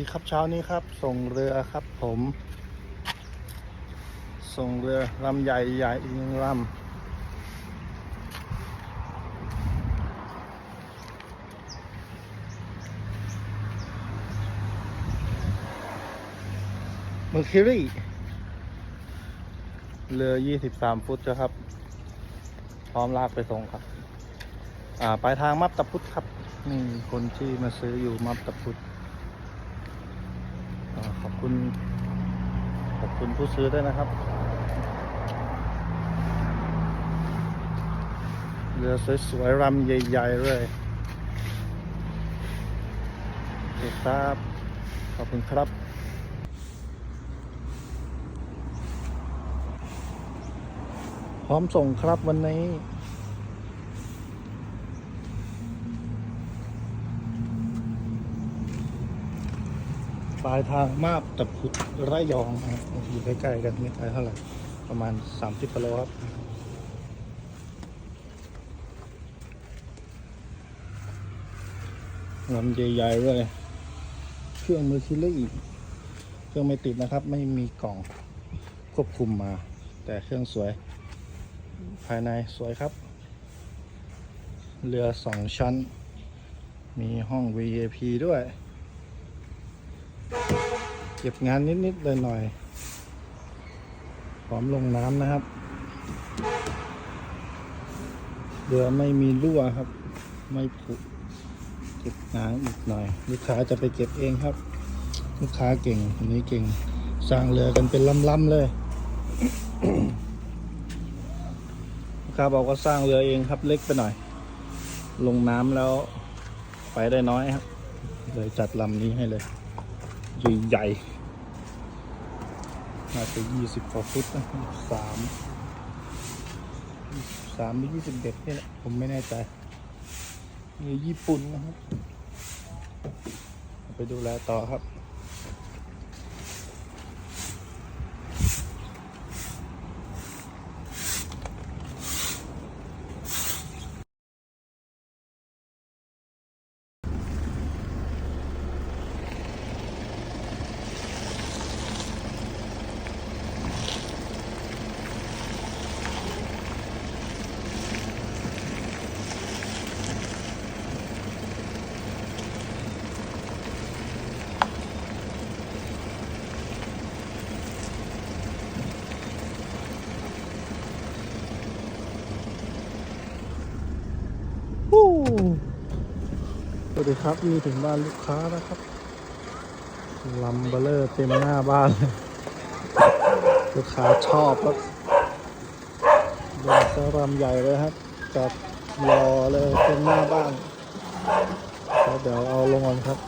ดีครับเช้านี้ครับ ส่งเรือครับผม ส่งเรือลำใหญ่ใหญ่อีกหนึ่งลำ m ม r คิรีเรือ 23 ฟุตนะครับ พร้อมลากไปส่งครับ อ่าปลายทางมับตะพุธครับ นี่คนที่มาซื้ออยู่มับตะพุธ ขอบคุณ ขอบคุณผู้ซื้อด้วยนะครับ เรือสวยๆรำใหญ่ๆเลยโอเคครับขอบคุณครับพร้อมส่งครับวันนี้ ปลายทางมาบตะพุดระยองนะครับอยู่ใกล้ๆกันไม่ไกลเท่าไหร่ประมาณ 30กิโลครับลำใหญ่ๆเลย เครื่องมือคิลลี่เครื่องไม่ติดนะครับ ไม่มีกล่องควบคุมมา แต่เครื่องสวย ภายในสวยครับ เรือสองชั้น มีห้อง VIP ด้วย เก็บงานนิดๆเลยหน่อยๆพร้อมลงน้ำนะครับเรือไม่มีรั่วครับ ไม่ผุเก็บงานอีกหน่อย ลูกค้าจะไปเก็บเองครับ ลูกค้าเก่งคนนี้เก่ง สร้างเรือกันเป็นลำๆเลยลูกค้าบอกว่าสร้างเรือเองครับ เล็กไปหน่อย ลงน้ำแล้วไปได้น้อยครับ เลยจัดลำนี้ให้เลย ใหญ่ๆน่าจะยี่สิบกว่าฟุตนะสามสามหรือยี่สิบเอ็ดนี่แหละผมไม่แน่ใจมีญี่ปุ่นนะครับ ไปดูแลต่อครับ สวัสดีครับมีถึงบ้านลูกค้าแล้วครับลัมเบลเลอร์เต็มหน้าบ้านเลยลูกค้าชอบครับเดินสื้อรำใหญ่เลยครับจัดรอเลยเต็มหน้าบ้านแล้วเดี๋ยวเอาลงก่อนครับ